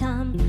ทีก็ดูไ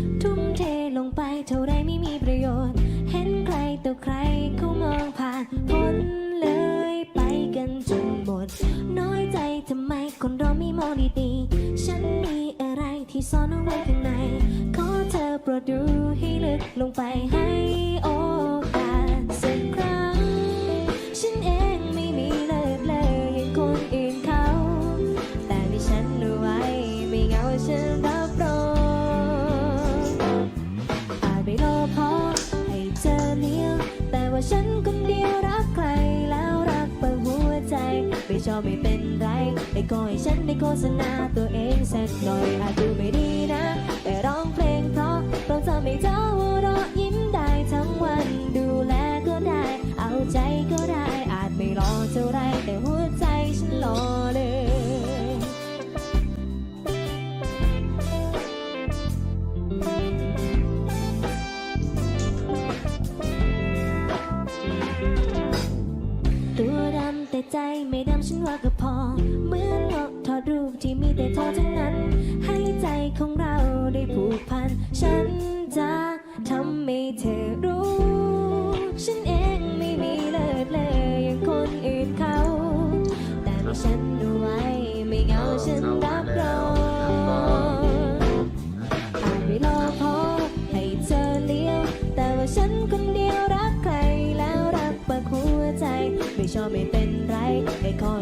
ใจไม่ดำฉันว่าก็พอ เหมือนนกถอดรูปที่มีแต่เธอทั้งนั้น ให้ใจของเราได้ผูกพัน ฉันจะทำให้เธอรู้ ฉันเองไม่มีเลิศเลยอย่างคนอื่นเขา แต่มีฉันเอาไว้ไม่เหงาฉันรับรองอาจไม่รอพอให้เธอเลี้ยวแต่ว่าฉันคนเดียวรักใครแล้วรักปิดหัวใจ ไม่ชอบไม่เป็น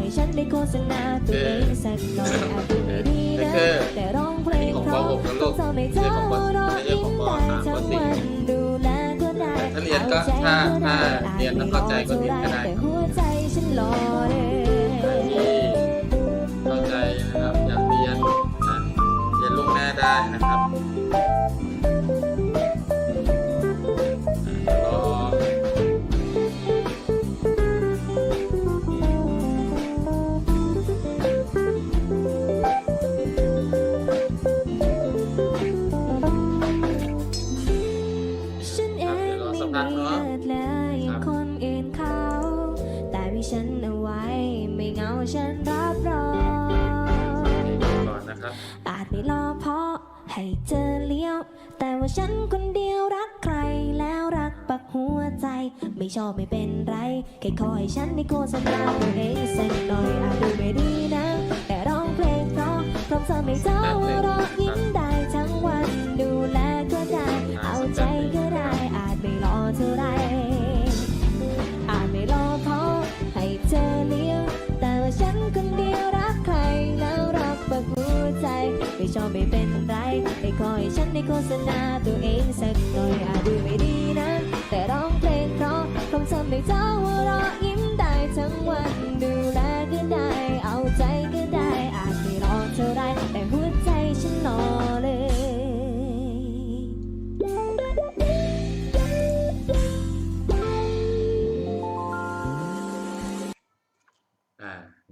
ให้ฉันได้โฆษณาตัวเองสักหน่อยอาจดูไม่ดีนะแต่ร้องเพลงเพราะต้องทำให้เธอหัวเราะยิ้มได้ทั้งวันดูแลก็ได้ถ้าเรียนก็ถ้าถ้าเรียนแล้วเข้าใจก็เรียนก็ได้แต่หัวใจฉันรอเลยาจไม่รอเพราะให้เจอเลี้ยว แต่ว่าฉันคนเดียวรักใครแล้วรักปักหัวใจ ไม่ชอบไม่เป็นไรแค่คอยฉันในโฆษณาตัวเองสักหน่อยอาจดูไม่ดีนะ แต่ร้องเพลงเพราะพร้อมทำให้เธอหัวเราะยิ้ม คอยฉันในโฆษณาตัวเองสักหน่อยอาจดูไม่ดีนะ แต่ร้องเพลงเพราะคงทำให้เธอหัวเราะยิ้มได้ทั้งวันดูแลก็ได้ เอาใจก็ได้ อาจไม่รอเท่าไรแต่หัวใจฉันรอเลย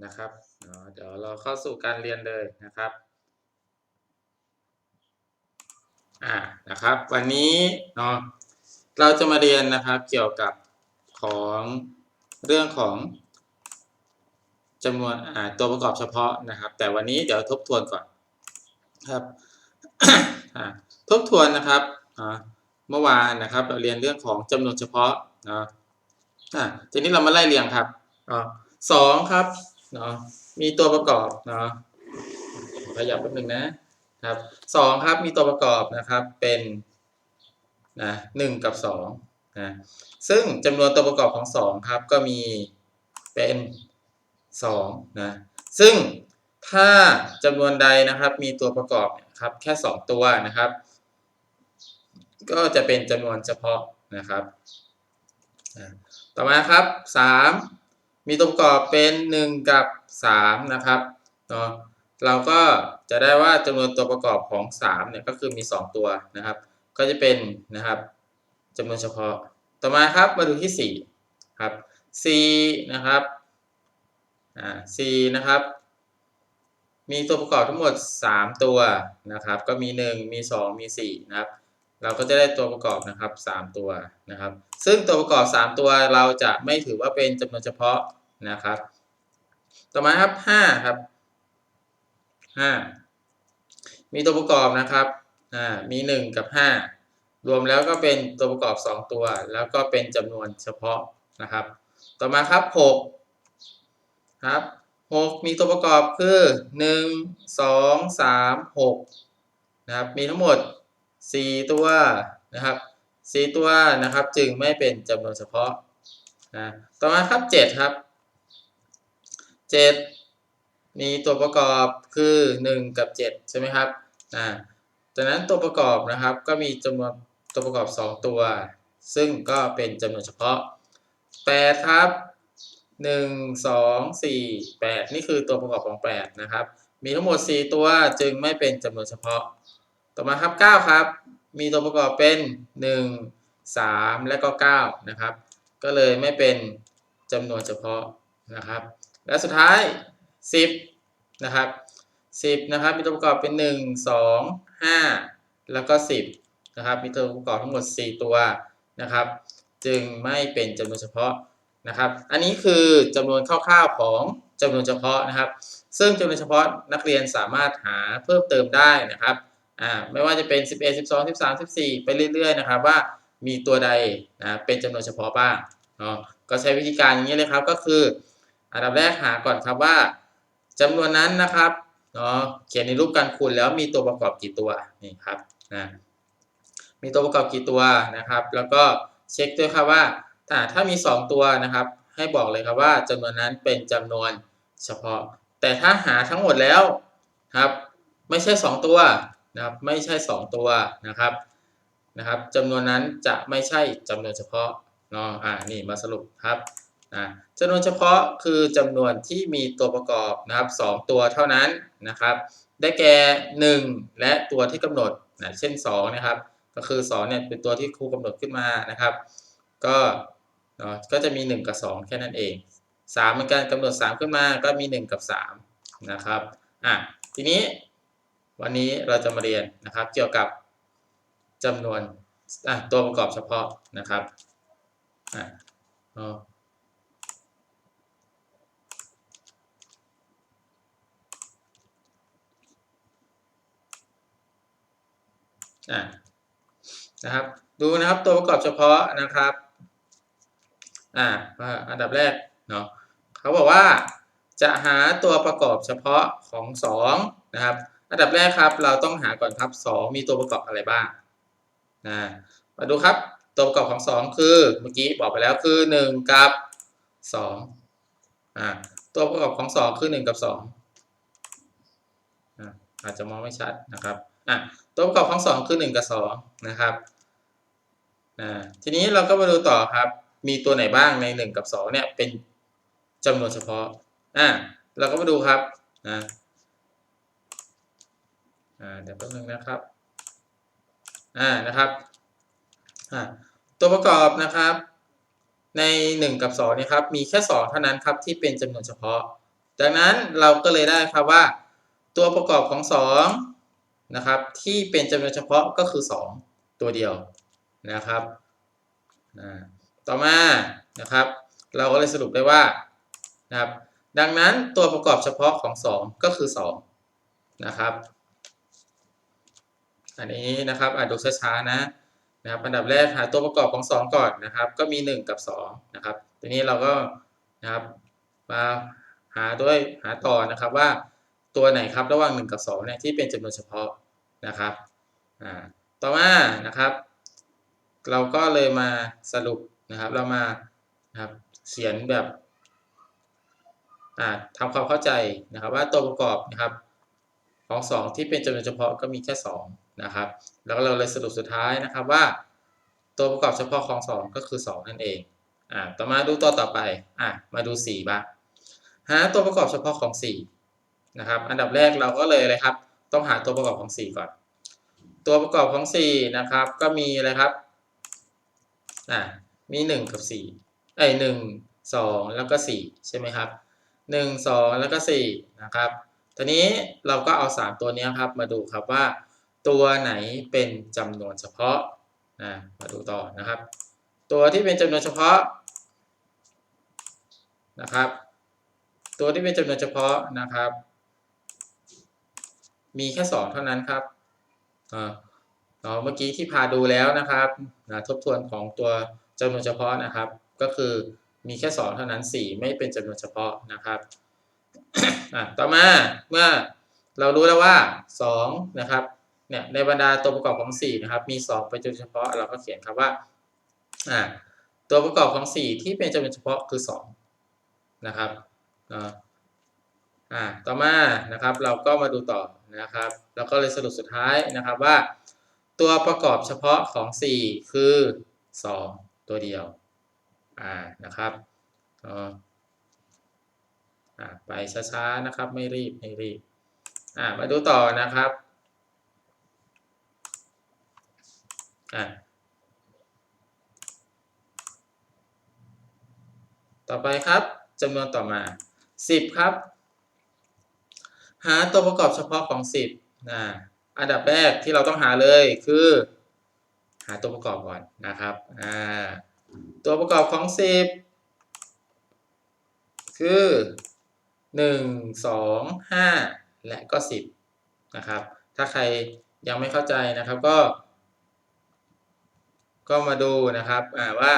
นะครับเดี๋ยวเราเข้าสู่การเรียนเลยนะครับ อ่านะครับวันนี้เนาะเราจะมาเรียนนะครับเกี่ยวกับของเรื่องของจำนวนอ่าตัวประกอบเฉพาะนะครับ แต่วันนี้เดี๋ยวทบทวนก่อนครับทบทวนนะครับเมื่อวานนะครับเราเรียนเรื่องของจำนวนเฉพาะนะอ่าทีนี้เรามาไล่เรียงครับอสองครับเนาะมีตัวประกอบเนาะขยับแป๊บนึงนะ ครับสองครับมีตัวประกอบนะครับเป็นนะหนึ่งกับสองนะซึ่งจำนวนตัวประกอบของสองครับก็มีเป็นสองนะซึ่งถ้าจำนวนใดนะครับมีตัวประกอบครับแค่สองตัวนะครับ ก็จะเป็นจำนวนเฉพาะนะครับต่อมาครับสามมีตัวประกอบเป็น1กับ3นะครับเนาะ เราก็จะได้ว่าจำนวนตัวประกอบของ3เนี่ยก็คือมี 2 ตัวนะครับ ก็จะเป็นนะครับจำนวนเฉพาะ ต่อมาครับมาดูที่4ครับ4นะครับอ่า4นะครับ มีตัวประกอบทั้งหมด 3 ตัวนะครับ ก็มี 1 มี 2 มี 4 นะครับ เราก็จะได้ตัวประกอบนะครับ 3 ตัวนะครับ ซึ่งตัวประกอบ 3 ตัวเราจะไม่ถือว่าเป็นจำนวนเฉพาะนะครับ ต่อมาครับ5ครับ 5มีตัวประกอบนะครับอ่ามีหนึ่งกับห้ารวมแล้วก็เป็นตัวประกอบสองตัว แล้วก็เป็นจำนวนเฉพาะนะครับ ต่อมาครับหกครับหกมีตัวประกอบคือหนึ่งสองสามหกนะครับ มีทั้งหมดสี่ตัวนะครับสี่ตัวนะครับ จึงไม่เป็นจำนวนเฉพาะนะต่อมาครับเจ็ดครับเจ็ด มีตัวประกอบคือหนึ่งกับเจ็ดใช่ไหมครับอ่าจากนั้นตัวประกอบนะครับก็มีจำนวนตัวประกอบสองตัว ซึ่งก็เป็นจำนวนเฉพาะแปดครับหนึ่งสองสี่แปดนี่คือตัวประกอบของแปดนะครับ มีทั้งหมดสี่ตัวจึงไม่เป็นจำนวนเฉพาะ ต่อมาครับเก้าครับ มีตัวประกอบเป็นหนึ่งสามและก็เก้านะครับ ก็เลยไม่เป็นจำนวนเฉพาะนะครับ และสุดท้าย สิบนะครับสิบนะครับมีตัวประกอบเป็นหนึ่งสองห้าแล้วก็สิบนะครับมีตัวประกอบทั้งหมดสี่ตัวนะครับ จึงไม่เป็นจำนวนเฉพาะนะครับ อันนี้คือจำนวนคร่าวๆของจำนวนเฉพาะนะครับ ซึ่งจำนวนเฉพาะนักเรียนสามารถหาเพิ่มเติมได้นะครับอ่าไม่ว่าจะเป็น 11 12 13 14 ไปเรื่อยๆนะครับว่ามีตัวใดนะเป็นจำนวนเฉพาะบ้างเนาะก็ใช้วิธีการอย่างนี้เลยครับก็คือ อันดับแรกหาก่อนครับว่า จำนวนนั้นนะครับเนาะเขียนในรูปการคูณแล้วมีตัวประกอบกี่ตัวนี่ครับนะมีตัวประกอบกี่ตัวนะครับ แล้วก็เช็คด้วยครับว่าถ้าถ้ามี 2 ตัวนะครับ ให้บอกเลยครับว่าจำนวนนั้นเป็นจำนวนเฉพาะ แต่ถ้าหาทั้งหมดแล้วครับ ไม่ใช่ 2 ตัวนะครับ ไม่ใช่ 2 ตัวนะครับนะครับจำนวนนั้นจะไม่ใช่จำนวนเฉพาะเนาะอ่านี่มาสรุปครับ อ่าจำนวนเฉพาะคือจำนวนที่มีตัวประกอบนะครับ2ตัวเท่านั้นนะครับ ได้แก่ 1 และตัวที่กำหนดนะเช่น2นะครับ ก็คือ2เนี่ยเป็นตัวที่ครูกำหนดขึ้นมานะครับ ก็เนาะก็จะมี 1 กับ 2 แค่นั้นเอง3เหมือนกันกำหนด 3 ขึ้นมาก็มี 1 กับ 3 นะครับอะทีนี้วันนี้เราจะมาเรียนนะครับ เกี่ยวกับจำนวนอะตัวประกอบเฉพาะนะครับอะ นะอะนะครับ ดูนะครับตัวประกอบเฉพาะนะครับอ่าอันดับแรกเนาะเขาบอกว่าจะหาตัวประกอบเฉพาะของ 2 นะครับ อันดับแรกครับ เราต้องหาก่อนครับ 2 มีตัวประกอบอะไรบ้างนะมาดูครับตัวประกอบของ 2 คือเมื่อกี้บอกไปแล้วคือ 1 กับ2อ่าตัวประกอบของ 2 คือ 1 กับ2อ่าอาจจะมองไม่ชัดนะครับ อะตัวประกอบของ2คือ1กับ2นะครับอ่าทีนี้เราก็มาดูต่อครับ มีตัวไหนบ้างใน1กับ2เนี่ยเป็นจำนวนเฉพาะอ่าเราก็มาดูครับนะอ่าเดี๋ยวแป๊บนึงนะครับอ่านะครับอ่าตัวประกอบนะครับ ใน 1 กับ2เนี่ยครับมีแค่ 2 เท่านั้นครับที่เป็นจำนวนเฉพาะ ดังนั้นเราก็เลยได้ครับว่า ตัวประกอบของ 2 นะครับ ที่เป็นจำนวนเฉพาะก็คือ 2 ตัวเดียวนะครับต่อมานะครับ เราก็เลยสรุปได้ว่านะครับ ดังนั้นตัวประกอบเฉพาะของ 2 ก็คือ 2 นะครับ อันนี้นะครับอ่านดูช้าๆนะนะครับอันดับแรกหาตัวประกอบของ 2 ก่อนนะครับ ก็มี 1 กับ2นะครับทีนี้เราก็นะครับมาหาด้วยหาต่อนะครับว่า ตัวไหนครับระหว่าง 1 กับ2เนี่ยที่เป็นจำนวนเฉพาะนะครับอ่าต่อมานะครับ เราก็เลยมาสรุปนะครับเรามานะครับเขียนแบบอ่าทำความเข้าใจนะครับว่าตัวประกอบนะครับของ 2 ที่เป็นจำนวนเฉพาะก็มีแค่2นะครับแล้วเราเลยสรุปสุดท้ายนะครับว่า ตัวประกอบเฉพาะของ 2 ก็คือ 2 นั่นเองอ่าต่อมาดูตัวต่อไปอ่ามาดู4บ้างหาตัวประกอบเฉพาะของ 4 นะครับ อันดับแรกเราก็เลยอะไรครับ ต้องหาตัวประกอบของ 4 ก่อน ตัวประกอบของ 4 นะครับ ก็มีอะไรครับอ่ามี 1 กับ4เอ้ย1 2 แล้วก็ 4 ใช่ไหมครับ 1 2 แล้วก็ 4 นะครับทีนี้เราก็เอา 3 ตัวนี้ครับมาดูครับว่า ตัวไหนเป็นจำนวนเฉพาะนะมาดูต่อนะครับ ตัวที่เป็นจำนวนเฉพาะนะครับ ตัวที่เป็นจำนวนเฉพาะนะครับ มีแค่สองเท่านั้นครับอ่าเราเมื่อกี้ที่พาดูแล้วนะครับทบทวนของตัวจำนวนเฉพาะนะครับ ก็คือมีแค่สองเท่านั้นสี่ไม่เป็นจำนวนเฉพาะนะครับอะต่อมาเมื่อเรารู้แล้วว่าสองนะครับเนี่ยในบรรดาตัวประกอบของสี่นะครับมีสองเป็นจำนวนเฉพาะเราก็เขียนครับว่าอ่าตัวประกอบของสี่ที่เป็นจำนวนเฉพาะคือสองนะครับ อ่าต่อมานะครับเราก็มาดูต่อนะครับ แล้วก็เลยสรุปสุดท้ายนะครับว่า ตัวประกอบเฉพาะของสี่คือสองตัวเดียวอ่านะครับอ่าอ่าไปช้าๆนะครับไม่รีบไม่รีบอ่ามาดูต่อนะครับอ่าต่อไปครับจำนวนต่อมา 10 ครับ หาตัวประกอบเฉพาะของ 10นะอันดับแรกที่เราต้องหาเลยคือ หาตัวประกอบก่อนนะครับอ่าตัวประกอบของ 10 คือหนึ่งสองห้าและก็สิบนะครับ ถ้าใครยังไม่เข้าใจนะครับก็ ก็มาดูนะครับว่า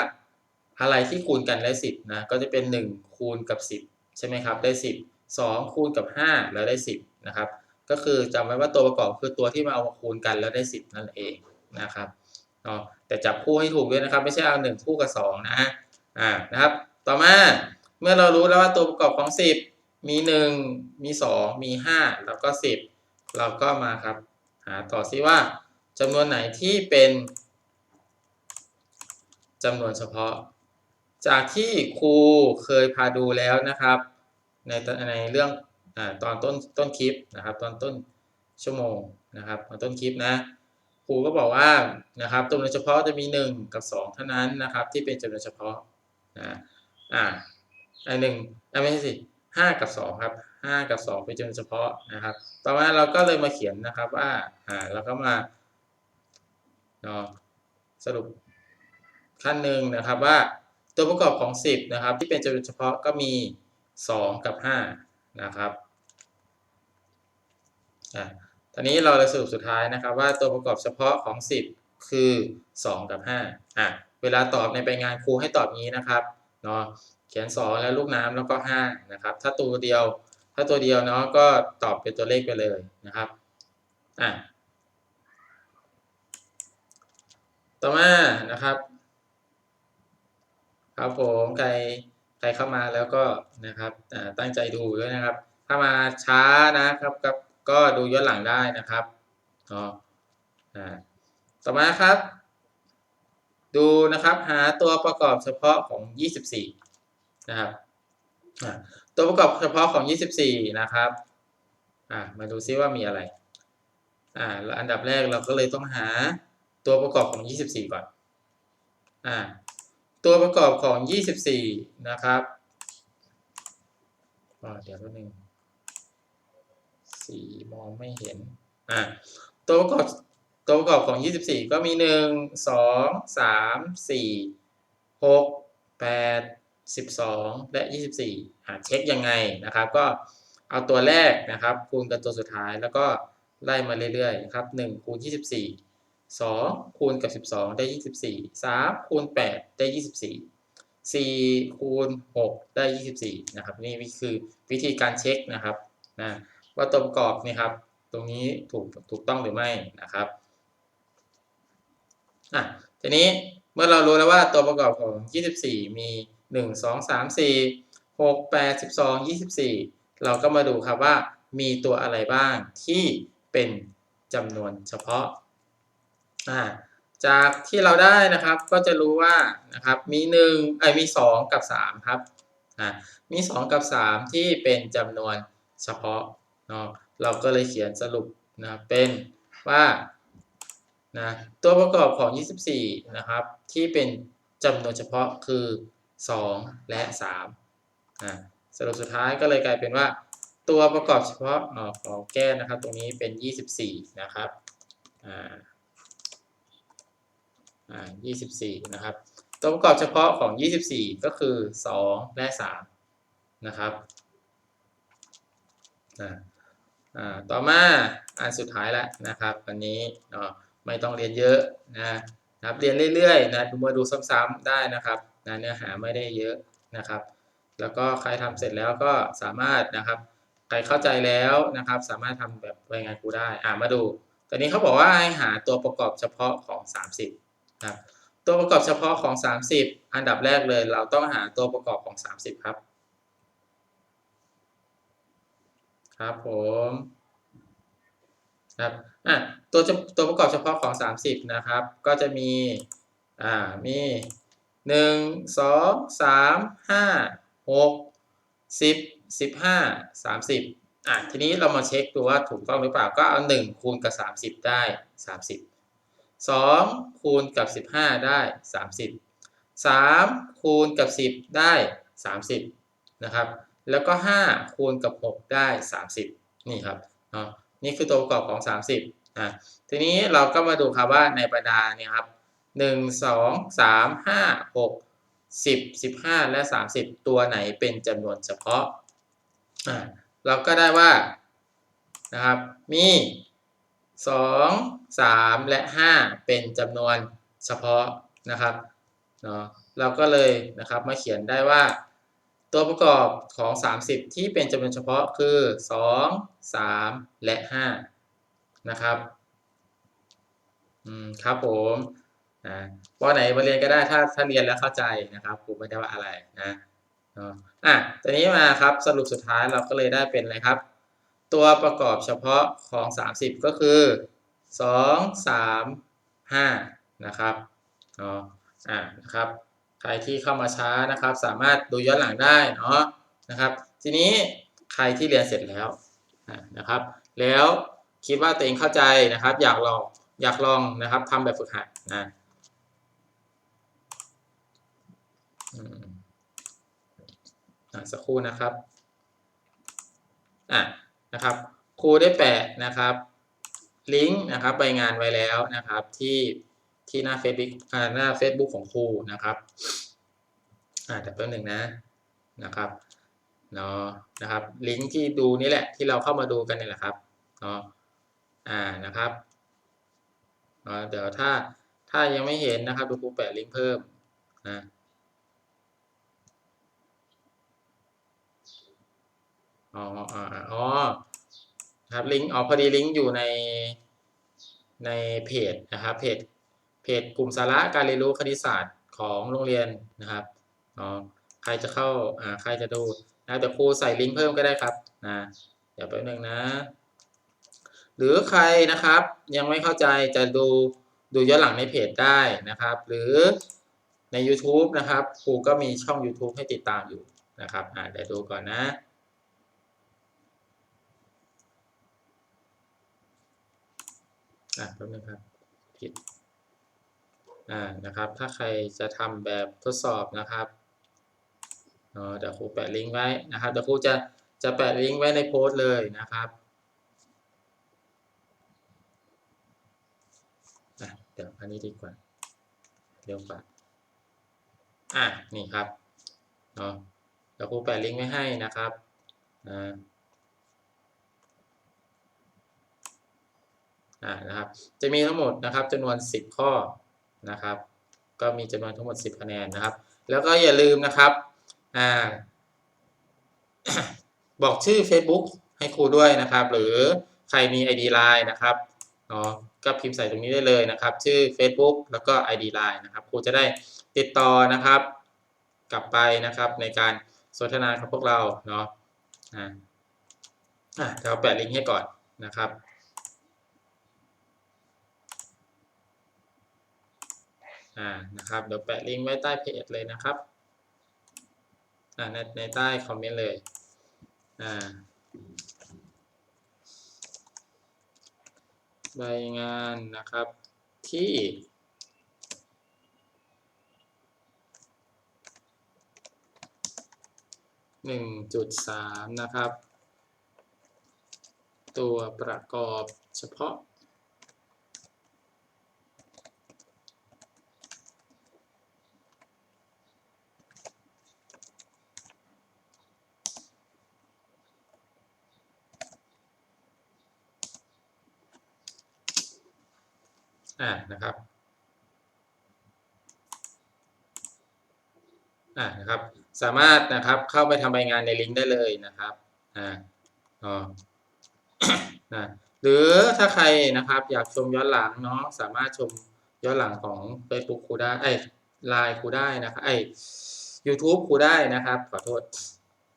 อะไรที่คูณกันได้สิบนะก็จะเป็นหนึ่งคูณกับสิบใช่ไหมครับได้สิ บสองคูณกับห้าแล้วได้สิบนะครับ ก็คือจำไว้ว่าตัวประกอบคือตัวที่มาเอามาคูณกันแล้วได้สิบนั่นเองนะครับเนาะแต่จับคู่ให้ถูกด้วยนะครับ ไม่ใช่เอาหนึ่งคู่กับสองนะฮะอ่านะครับ ต่อมาเมื่อเรารู้แล้วว่าตัวประกอบของสิบมีหนึ่งมีสองมีห้าแล้วก็สิบเราก็มาครับ หาต่อซิว่าจำนวนไหนที่เป็นจำนวนเฉพาะ จากที่ครูเคยพาดูแล้วนะครับ ในในเรื่องอตอนต้นต้นคลิปนะครับ ตอนต้นชั่วโมงนะครับตอนต้นคลิปนะครูก็บอกว่านะครับจำนวนเฉพาะจะมี 1 กับ 2 เท่านั้นนะครับ ที่เป็นจำนวนเฉพาะนะอ่าไอหนึ่งอ่าไม่ใช่สิห้ากับสองครับห้ากับสองเป็นจำนวนเฉพาะนะครับ ต่อมาเราก็เลยมาเขียนนะครับว่าอ่าเราก็มาเนาะสรุปขั้นหนึ่งนะครับว่าตัวประกอบของ 10นะครับที่เป็นจำนวนเฉพาะก็มี 2 กับ 5 นะครับอ่าตอนนี้เราเลยสรุปสุดท้ายนะครับ ว่าตัวประกอบเฉพาะของ 10 คือ 2 กับ5อ่าเวลาตอบในใบงานครูให้ตอบงี้นะครับเนาะเขียน 2 แล้วลูกน้ำแล้วก็5นะครับ ถ้าตัวเดียว ถ้าตัวเดียวเนาะก็ตอบเป็นตัวเลขไปเลยนะครับอะต่อมานะครับ ครับผมใคร ใครเข้ามาแล้วก็นะครับตั้งใจดูด้วยนะครับ ถ้ามาช้านะครับก็ก็ดูย้อนหลังได้นะครับเนาะอ่าต่อมาครับ ดูนะครับหาตัวประกอบเฉพาะของ 24 นะครับตัวประกอบเฉพาะของ 24 นะครับมาดูซิว่ามีอะไรอ่าอันดับแรกเราก็เลยต้องหาตัวประกอบของ 24 ก่อนอ่า ตัวประกอบของ 24 นะครับอ่าเดี๋ยวแป๊บนึงสีมองไม่เห็นอ่าตัวประกอบตัวประกอบของ 24 ก็มี 1 2 3 4 6 8 12 และ 24หาเช็คยังไงนะครับ ก็เอาตัวแรกนะครับ คูณกับตัวสุดท้ายแล้วก็ไล่มาเรื่อยๆนะครับ1คูณ24 2 คูณกับ 12 ได้ 24 3 คูณ 8 ได้ 24 4 คูณ 6 ได้ 24 นะครับ นี่คือวิธีการเช็คนะครับนะว่าตัวประกอบนี่ครับ ตรงนี้ถูกถูกต้องหรือไม่นะครับอะทีนี้เมื่อเรารู้แล้วว่าตัวประกอบของ 24 มี 1 2 3 4 6 8 12 24 เราก็มาดูครับว่ามีตัวอะไรบ้างที่เป็นจำนวนเฉพาะ จากที่เราได้นะครับก็จะรู้ว่านะครับมี1ไอ้ยมี 2 กับ 3 ครับอ่ามี 2 กับ 3 ที่เป็นจำนวนเฉพาะเนาะเราก็เลยเขียนสรุปนะเป็นว่านะตัวประกอบของ 24 นะครับ ที่เป็นจำนวนเฉพาะคือ 2 และ3อ่าสรุปสุดท้ายก็เลยกลายเป็นว่า ตัวประกอบเฉพาะเอ่อขอแก้นะครับ ตรงนี้เป็น 24 นะครับอ่า อ่า24 นะครับ ตัวประกอบเฉพาะของ 24 ก็คือ 2 และ 3 นะครับอ่าต่อมาอันสุดท้ายแล้วนะครับวันนี้เนาะไม่ต้องเรียนเยอะนะครับเรียนเรื่อยๆนะดูมาดูซ้ำๆได้นะครับนะเนื้อหาไม่ได้เยอะนะครับ แล้วก็ใครทำเสร็จแล้วก็สามารถนะครับใครเข้าใจแล้วนะครับ สามารถทำแบบรายงานครูได้อ่ามาดูตอนนี้เขาบอกว่าให้หาตัวประกอบเฉพาะของ 30 ครับตัวประกอบเฉพาะของ 30 อันดับแรกเลย เราต้องหาตัวประกอบของ 30 ครับ ครับผมครับอะตัวจะตัวประกอบเฉพาะของ 30 นะครับ ก็จะมีอ่ามีหนึ่งสองสามห้าหกสิบสิบห้าสามสิบอะทีนี้เรามาเช็คดูว่าถูกต้องหรือเปล่าก็เอาหนึ่งคูณกับสามสิบได้สามสิบสองคูณกับสิบห้าได้สามสิบสามคูณกับสิบได้สามสิบนะครับแล้วก็ห้าคูณกับหกได้สามสิบนี่ครับเนาะนี่คือตัวประกอบของสามสิบอะทีนี้เราก็มาดูครับว่าในบรรดาเนี่ยครับหนึ่งสองสามห้าหกสิบสิบห้าและสามสิบตัวไหนเป็นจำนวนเฉพาะอ่าเราก็ได้ว่านะครับมี สองสามและห้าเป็นจำนวนเฉพาะนะครับเนาะเราก็เลยนะครับมาเขียนได้ว่า ตัวประกอบของ 30 ที่เป็นจำนวนเฉพาะคือ 2 3 และ 5 นะครับอืมครับผมอ่าปอไหนมาเรียนก็ได้ถ้าถ้าเรียนแล้วเข้าใจนะครับครูไม่ได้ว่าอะไรนะเนาะอะตอนนี้มาครับสรุปสุดท้ายเราก็เลยได้เป็นอะไรครับ ตัวประกอบเฉพาะของ 30 ก็คือ 2 3 5 นะครับเนาะอ่านะครับใครที่เข้ามาช้านะครับ สามารถดูย้อนหลังได้เนาะนะครับ ทีนี้ใครที่เรียนเสร็จแล้วอ่านะครับ แล้วคิดว่าตัวเองเข้าใจนะครับ อยากลองอยากลองนะครับทำแบบฝึกหัดนะสักครู่นะครับอะ นะครับครูได้แปะนะครับลิงก์นะครับใบงานไว้แล้วนะครับที่ที่หน้า Facebook หน้า Facebook ของครูนะครับอ่าแต่แป๊บหนึ่งนะนะครับเนาะนะครับลิงก์ที่ดูนี่แหละที่เราเข้ามาดูกันนี่แหละครับเนาะอ่านะครับเนาะเดี๋ยวถ้าถ้ายังไม่เห็นนะครับดูครูแปะลิงก์เพิ่มนะ อ๋ออ๋ออ๋อครับลิงก์อ๋อพอดีลิงก์อยู่ในในเพจนะครับเพจเพจกลุ่มสาระการเรียนรู้คณิตศาสตร์ของโรงเรียนนะครับอ๋อใครจะเข้าอ่าใครจะดูนะเดี๋ยวครูใส่ลิงก์เพิ่มก็ได้ครับนะเดี๋ยวแป๊บนึงนะ หรือใครนะครับยังไม่เข้าใจจะดูดูย้อนหลังในเพจได้นะครับ หรือใน YouTube นะครับครูก็มีช่อง YouTube ให้ติดตามอยู่นะครับอ่าเดี๋ยวดูก่อนนะ อะแป๊บนึงครับผิดอ่านะครับถ้าใครจะทำแบบทดสอบนะครับเนาะเดี๋ยวครูแปะลิงก์ไว้นะครับเดี๋ยวครูจะจะแปะลิงก์ไว้ในโพสต์เลยนะครับอะเดี๋ยวอันนี้ดีกว่าเร็วกว่าอะนี่ครับเนาะเดี๋ยวครูแปะลิงก์ไว้ให้นะครับอ่า อ่า นะครับ จะมีทั้งหมดนะครับจำนวน 10 ข้อนะครับ ก็มีจำนวนทั้งหมด 10 คะแนนนะครับ แล้วก็อย่าลืมนะครับอ่าบอกชื่อ Facebook ให้ครูด้วยนะครับ หรือใครมี ID Line นะครับเนาะก็พิมพ์ใส่ตรงนี้ได้เลยนะครับ ชื่อ Facebook แล้วก็ ID Line นะครับครูจะได้ติดต่อนะครับ กลับไปนะครับในการสนทนากับพวกเราเนาะอ่าอะเดี๋ยวแปะลิงก์ให้ก่อนนะครับ อ่านะครับเดี๋ยวแปะลิงก์ไว้ใต้เพจเลยนะครับอ่าในในใต้คอมเมนต์เลยอ่าใบงานนะครับที่หนึ่งจุดสามนะครับ ตัวประกอบเฉพาะ อ่านะครับอ่านะครับ สามารถนะครับเข้าไปทำใบงานในลิงก์ได้เลยนะครับอ่าอ๋อนะหรือถ้าใครนะครับอยากชมย้อนหลังเนาะสามารถชมย้อนหลังของ Facebook ครูได้ไอ้ไลน์ครูได้นะครับไอ้ YouTube ครูได้นะครับ ขอโทษ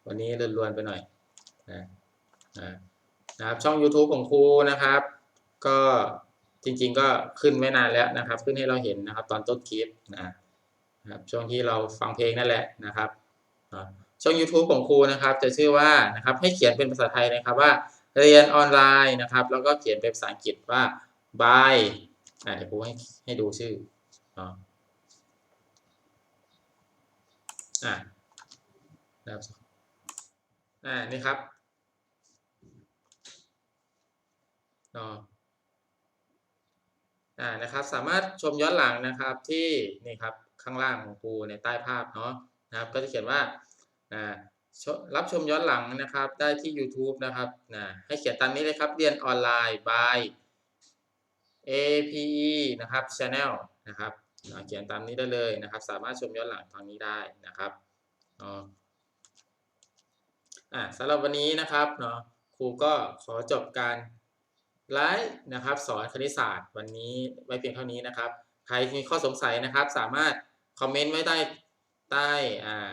วันนี้เลื่อนๆไปหน่อยนะนะนะครับช่อง YouTube ของครูนะครับ ก็ จริง ๆ ก็ขึ้นไม่นานแล้วนะครับ ขึ้นให้เราเห็นนะครับ ตอนต้นคลิปนะครับช่วงที่เราฟังเพลงนั่นแหละนะครับช่อง YouTube ของครูนะครับ จะชื่อว่านะครับให้เขียนเป็นภาษาไทยนะครับว่าเรียนออนไลน์นะครับ แล้วก็เขียนเป็นภาษาอังกฤษว่า by อ่าเดี๋ยวครูให้ให้ดูชื่ออ่านะครับอ่านี่ครับเนาะ อ่านะครับสามารถชมย้อนหลังนะครับที่นี่ครับข้างล่างของครูในใต้ภาพเนาะนะครับก็จะเขียนว่าอ่ารับชมย้อนหลังนะครับได้ที่ YouTube นะครับนะให้เขียนตามนี้เลยครับเรียนออนไลน์ by APE นะครับ Channel นะครับนะเขียนตามนี้ได้เลยนะครับ สามารถชมย้อนหลังทางนี้ได้นะครับเนาะอ่าสำหรับวันนี้นะครับเนาะครูก็ขอจบการ ไลฟ์นะครับสอนคณิตศาสตร์วันนี้ไว้เพียงเท่านี้นะครับ ใครมีข้อสงสัยนะครับ สามารถคอมเมนต์ไว้ใต้ใต้อ่า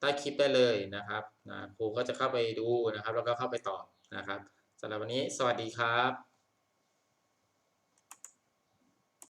ใต้คลิปได้เลยนะครับนะครูก็จะเข้าไปดูนะครับ แล้วก็เข้าไปตอบนะครับสำหรับวันนี้สวัสดีครับ